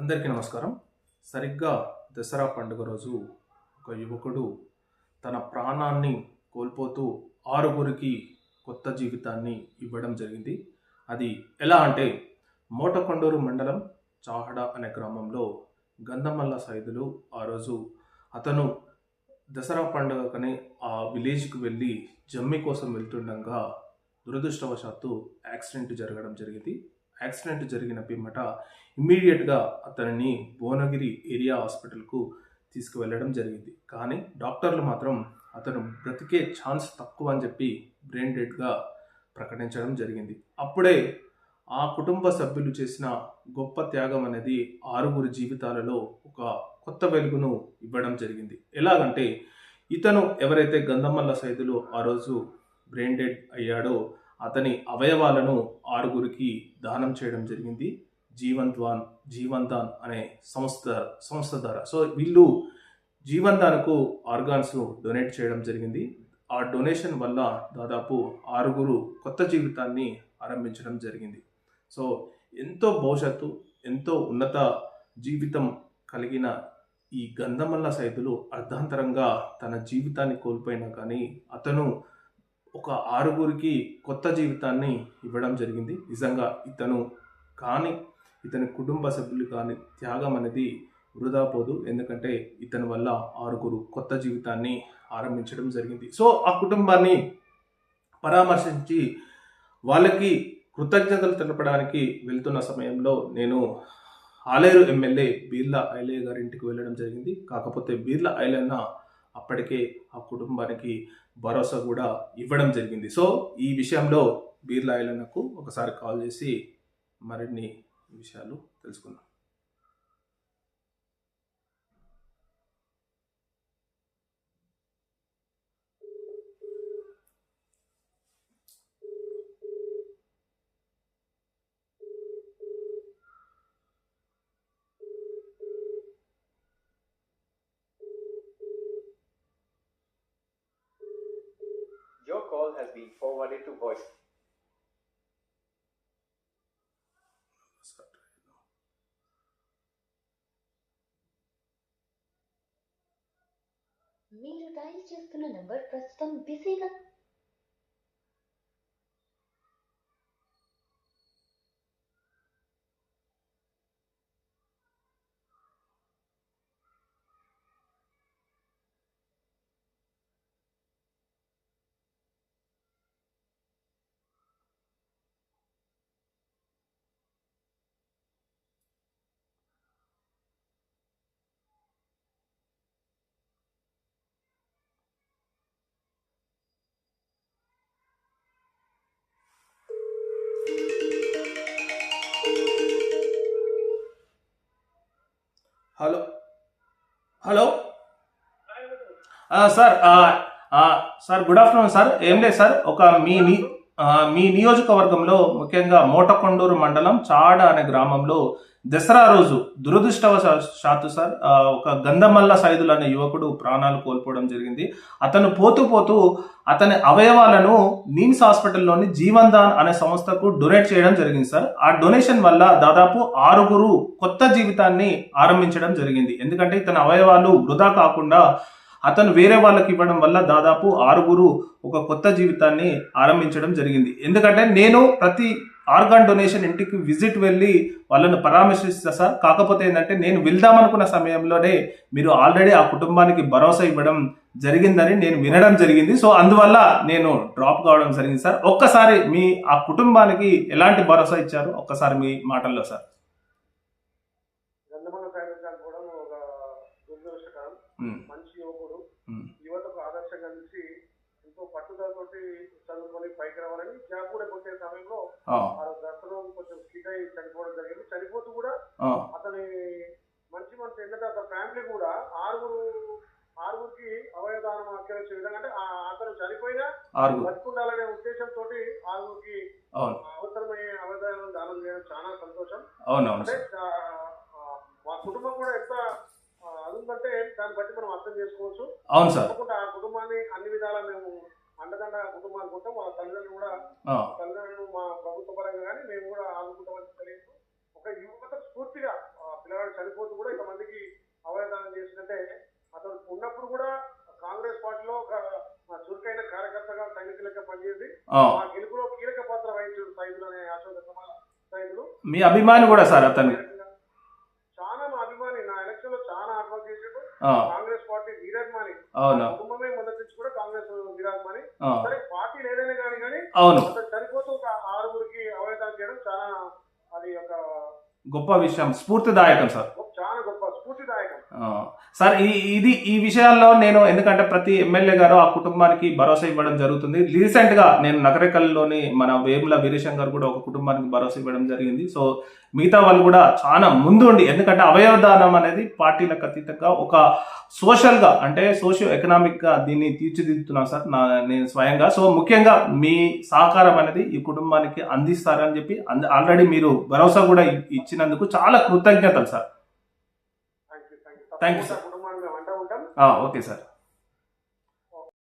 అందరికీ నమస్కారం. సరిగ్గా దసరా పండుగ రోజు ఒక యువకుడు తన ప్రాణాన్ని కోల్పోతూ ఆరుగురికి కొత్త జీవితాన్ని ఇవ్వడం జరిగింది. అది ఎలా అంటే మోటకొండూరు మండలం చాహడ అనే గ్రామంలో గంధమల్ల సైదులు ఆ రోజు అతను దసరా పండుగకనే ఆ విలేజ్కి వెళ్ళి జమ్మి కోసం వెళ్తుండగా దురదృష్టవశాత్తు యాక్సిడెంట్ జరగడం జరిగింది. యాక్సిడెంట్ జరిగిన పిమ్మట ఇమ్మీడియట్గా అతనిని భువనగిరి ఏరియా హాస్పిటల్కు తీసుకువెళ్ళడం జరిగింది. కానీ డాక్టర్లు మాత్రం అతను బ్రతికే ఛాన్స్ తక్కువ అని చెప్పి బ్రెయిన్ డెడ్గా ప్రకటించడం జరిగింది. అప్పుడే ఆ కుటుంబ సభ్యులు చేసిన గొప్ప త్యాగం అనేది ఆరుగురు జీవితాలలో ఒక కొత్త వెలుగును ఇవ్వడం జరిగింది. ఎలాగంటే ఇతను ఎవరైతే గంధమల్ల సైదులు ఆ రోజు బ్రెయిన్ డెడ్ అయ్యాడో అతని అవయవాలను ఆరుగురికి దానం చేయడం జరిగింది. జీవంత్వాన్ జీవంతాన్ అనే సంస్థ సంస్థ ద్వారా. సో వీళ్ళు జీవంతాన్కు ఆర్గాన్స్ డొనేట్ చేయడం జరిగింది. ఆ డొనేషన్ వల్ల దాదాపు ఆరుగురు కొత్త జీవితాన్ని ఆరంభించడం జరిగింది. సో ఎంతో భవిష్యత్తు ఎంతో ఉన్నత జీవితం కలిగిన ఈ గంధమల్ల సైతులు అర్ధాంతరంగా తన జీవితాన్ని కోల్పోయినా కానీ అతను ఒక ఆరుగురికి కొత్త జీవితాన్ని ఇవ్వడం జరిగింది. నిజంగా ఇతను కానీ ఇతని కుటుంబ సభ్యులు కానీ త్యాగం అనేది వృధా పోదు. ఎందుకంటే ఇతని వల్ల ఆరుగురు కొత్త జీవితాన్ని ఆరంభించడం జరిగింది. సో ఆ కుటుంబాన్ని పరామర్శించి వాళ్ళకి కృతజ్ఞతలు తెలపడానికి వెళ్తున్న సమయంలో నేను ఆలేరు ఎమ్మెల్యే బీర్లా ఐలయ్య గారి ఇంటికి వెళ్ళడం జరిగింది. కాకపోతే బీర్లా ఐలన్న అప్పటికే ఆ కుటుంబానికి భరోసా కూడా ఇవ్వడం జరిగింది. సో ఈ విషయంలో బీర్లా ఐలన్నకు ఒకసారి కాల్ చేసి మరిన్ని విషయాలు తెలుసుకుందాం Your call has been forwarded to voice. మీరు డయల్ చేస్తున్న నంబర్ ప్రస్తుతం బిజీగా hello. Hello. Sir sir good afternoon sir. ఏం లేదు సార్. ఒక మీ మీ నియోజకవర్గంలో ముఖ్యంగా మోటకొండూరు మండలం చాడ అనే గ్రామంలో దసరా రోజు దురదృష్టవశాత్తు సార్ ఒక గంధమల్ల సైదులు అనే యువకుడు ప్రాణాలు కోల్పోవడం జరిగింది. అతను పోతూ పోతూ అతని అవయవాలను నిమ్స్ హాస్పిటల్లోని జీవన్దాన్ అనే సంస్థకు డొనేట్ చేయడం జరిగింది సార్. ఆ డొనేషన్ వల్ల దాదాపు ఆరుగురు కొత్త జీవితాన్ని ఆరంభించడం జరిగింది. ఎందుకంటే ఇతని అవయవాలు వృధా కాకుండా అతను వేరే వాళ్ళకి ఇవ్వడం వల్ల దాదాపు ఆరుగురు ఒక కొత్త జీవితాన్ని ఆరంభించడం జరిగింది. ఎందుకంటే నేను ప్రతి ఆర్గాన్ డొనేషన్ ఇంటికి విజిట్ వెళ్ళి వాళ్ళను పరామర్శిస్తా సార్. కాకపోతే ఏంటంటే నేను వెళ్దామనుకున్న సమయంలోనే మీరు ఆల్రెడీ ఆ కుటుంబానికి భరోసా ఇవ్వడం జరిగిందని నేను వినడం జరిగింది. సో అందువల్ల నేను డ్రాప్ కావడం జరిగింది సార్. ఒక్కసారి మీ ఆ కుటుంబానికి ఎలాంటి భరోసా ఇచ్చారు? ఒక్కసారి మీ మాటల్లో సార్. గంధమల ఒక దురదృష్టకరం ఉమ్, మంచి యువకుడు ఉమ్, యువతకు ఆదర్శంగా నిలిచి ఎంతో పట్టుదలతోటి చదువుకొని పైకి రావాలని జాబ్ కూడా కొట్టే సమయంలో దర్శనం కొంచెం స్కిట్ అయి చనిపోవడం జరిగింది. చనిపోతూ కూడా అతని మంచి మంచి ఏంటంటే అతని ఫ్యామిలీ కూడా ఆరుగురు ఆరుగురికి అవయదానం అక్కరించే విధంగా అంటే ఆ- అతను చనిపోయినా బతుకుండాలనే ఉద్దేశంతో ఆరుగురికి అవసరమయ్యే అవయదానం దానం చేయడం చాలా సంతోషం. అంటే మా కుటుంబం కూడా ఎంత ఉందంటే దాన్ని బట్టి మనం అర్థం చేసుకోవచ్చు. అవును సార్. ఆ కుటుంబాన్ని అన్ని విధాలా మేము అండదండ కుటుంబానికి ఉంటాం వాళ్ళ తల్లిదండ్రులు కూడా తల్లిదండ్రులు మా ప్రభుత్వ పరంగా కానీ మేము కూడా ఆదుకుంటామని తెలియదు. ఒక యువత స్ఫూర్తిగా పిల్లవాడు చనిపోతూ కూడా ఇంతమందికి అవయదానం చేసిందంటే అతను ఉన్నప్పుడు కూడా కాంగ్రెస్ పార్టీలో ఒక చురుకైన కార్యకర్తగా సైనికులకి పనిచేసి ఆ, ఆ గెలుపులో కీలక పాత్ర వహించాడు సైదులు అనే అశోక మీ అభిమాని కూడా సార్ అతను చాలా మా అభిమాని నా ఎలక్షన్లో చాలా ఆత్మహత్య చేసాడు ఆ, కాంగ్రెస్ పార్టీ వీరాభిమాని అవును మా కుటుంబమే మొదటి నుంచి కూడా కాంగ్రెస్ వీరాభిమాని ఆ, సరే పార్టీ లేదనే కానీ కానీ అవును. చనిపోతూ ఒక ఆరుగురికి అవయదానం చేయడం చాలా అది ఒక గొప్ప విషయం స్ఫూర్తిదాయకం సార్ గొప్ప- చాలా గొప్ప స్ఫూర్తిదాయకం ఆ, సార్ ఈ ఇది ఈ విషయాల్లో నేను ఎందుకంటే ప్రతి ఎమ్మెల్యే గారు ఆ కుటుంబానికి భరోసా ఇవ్వడం జరుగుతుంది. రీసెంట్గా నేను నగరేకల్లోని మన వేముల వీరేశం గారు కూడా ఒక కుటుంబానికి భరోసా ఇవ్వడం జరిగింది. సో మిగతా వాళ్ళు కూడా చాలా ముందుండి ఎందుకంటే అవయవదానం అనేది పార్టీలకు అతీతంగా ఒక సోషల్గా అంటే సోషియో ఎకనామిక్గా దీన్ని తీర్చిదిద్దుతున్నాను సార్ నా నేను స్వయంగా. సో ముఖ్యంగా మీ సహకారం అనేది ఈ కుటుంబానికి అందిస్తారని చెప్పి ఆల్రెడీ మీరు భరోసా కూడా ఇచ్చినందుకు చాలా కృతజ్ఞతలు sir thank you thank you Thank you, తప్పకుండా sir. కుటుంబాన్ని మేము అంటూ ఉంటాం. ఆ, ఓకే సార్